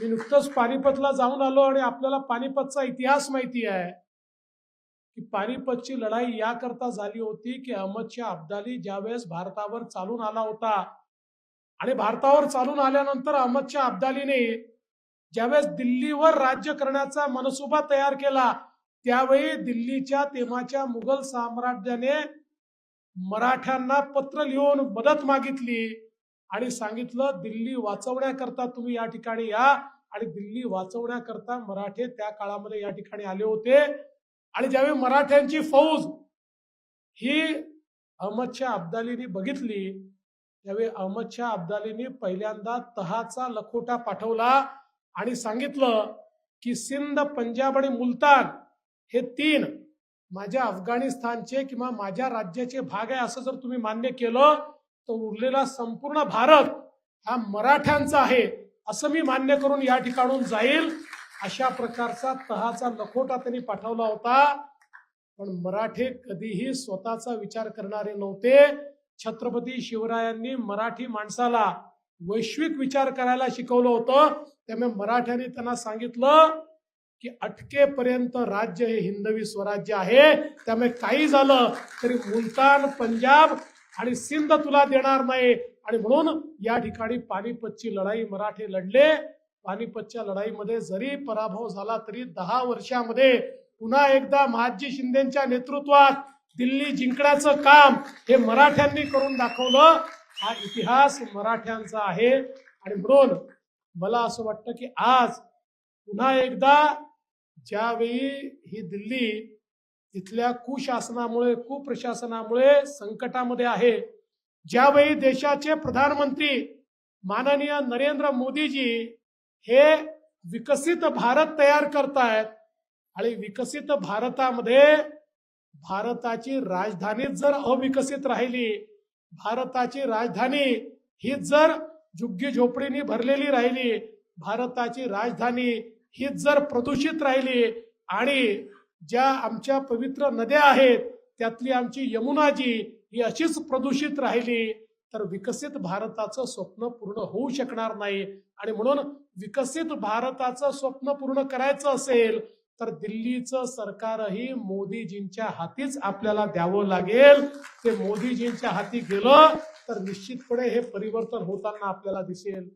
मी नुकतंच पानिपतला जाऊन आलो आणि आपल्याला पानिपतचा इतिहास माहिती आहे. की पानिपतची लढाई याकरता झाली होती की अहमदशाह अब्दाली ज्यावेळेस भारतावर चालून आला होता. आणि भारतावर चालून आल्यानंतर अहमदशाह अब्दालीने ज्यावेळेस दिल्लीवर राज्य करण्याचा मनसुबा तयार केला त्यावेळी दिल्लीच्या तेव्हाच्या मुघल साम्राज्याने मराठ्यांना पत्र लिहून मदत मागितली. आणि सांगितलं दिल्ली वाचवण्याकरता तुम्ही या ठिकाणी या. आणि दिल्ली वाचवण्याकरता मराठे त्या काळामध्ये या ठिकाणी आले होते. आणि ज्यावेळी मराठ्यांची फौज ही अहमदशा अब्दालीने बघितली त्यावेळी अहमदशाह अब्दालीने पहिल्यांदा तहाचा लखोटा पाठवला आणि सांगितलं की सिंध पंजाब आणि मुलतान हे तीन माझ्या अफगाणिस्तानचे किंवा माझ्या राज्याचे भाग आहे असं जर तुम्ही मान्य केलं तर उरलेला संपूर्ण भारत हा मराठ्यांचा आहे असं मी मान्य करून या ठिकाणून जाईल. अशा प्रकारचा तहाचा लखोटा त्यांनी पाठवला होता. पण मराठे कधीही स्वतःचा विचार करणारे नव्हते. छत्रपती शिवरायांनी मराठी माणसाला वैश्विक विचार करायला शिकवलं होतं. त्यामुळे मराठ्यांनी त्यांना सांगितलं की अटकेपर्यंत राज्य हे हिंदवी स्वराज्य आहे. त्यामुळे काही झालं तरी मुलतान पंजाब आणि सिंध तुला देणार नाही. आणि म्हणून या ठिकाणी पानिपतची लढाई मराठे लढले. पानिपतच्या लढाईमध्ये जरी पराभव झाला तरी दहा वर्षामध्ये पुन्हा एकदा महाजी शिंदेच्या नेतृत्वात दिल्ली जिंकण्याचं काम हे मराठ्यांनी करून दाखवलं. हा इतिहास मराठ्यांचा आहे. आणि म्हणून मला असं वाटतं की आज पुन्हा एकदा ज्यावेळी ही दिल्ली इथल्या कुशासनामुळे कुप्रशासनामुळे संकटामध्ये आहे. ज्यावेळी देशाचे प्रधानमंत्री माननीय नरेंद्र मोदीजी हे विकसित भारत तयार करतायत आणि विकसित भारतामध्ये भारताची राजधानी जर अविकसित राहिली भारताची राजधानी ही जर झुग्गी झोपडीनी भरलेली राहिली भारताची राजधानी ही जर प्रदूषित राहिली आणि ज्या आमच्या पवित्र नद्या आहेत त्यातली आमची यमुनाजी ही अशीच प्रदूषित राहिली तर विकसित भारताचं स्वप्न पूर्ण होऊ शकणार नाही. आणि म्हणून विकसित भारताचं स्वप्न पूर्ण करायचं असेल तर दिल्लीचं सरकारही मोदीजींच्या हातीच आपल्याला द्यावं लागेल. ते मोदीजींच्या हाती गेलं तर निश्चितपणे हे परिवर्तन होताना आपल्याला दिसेल.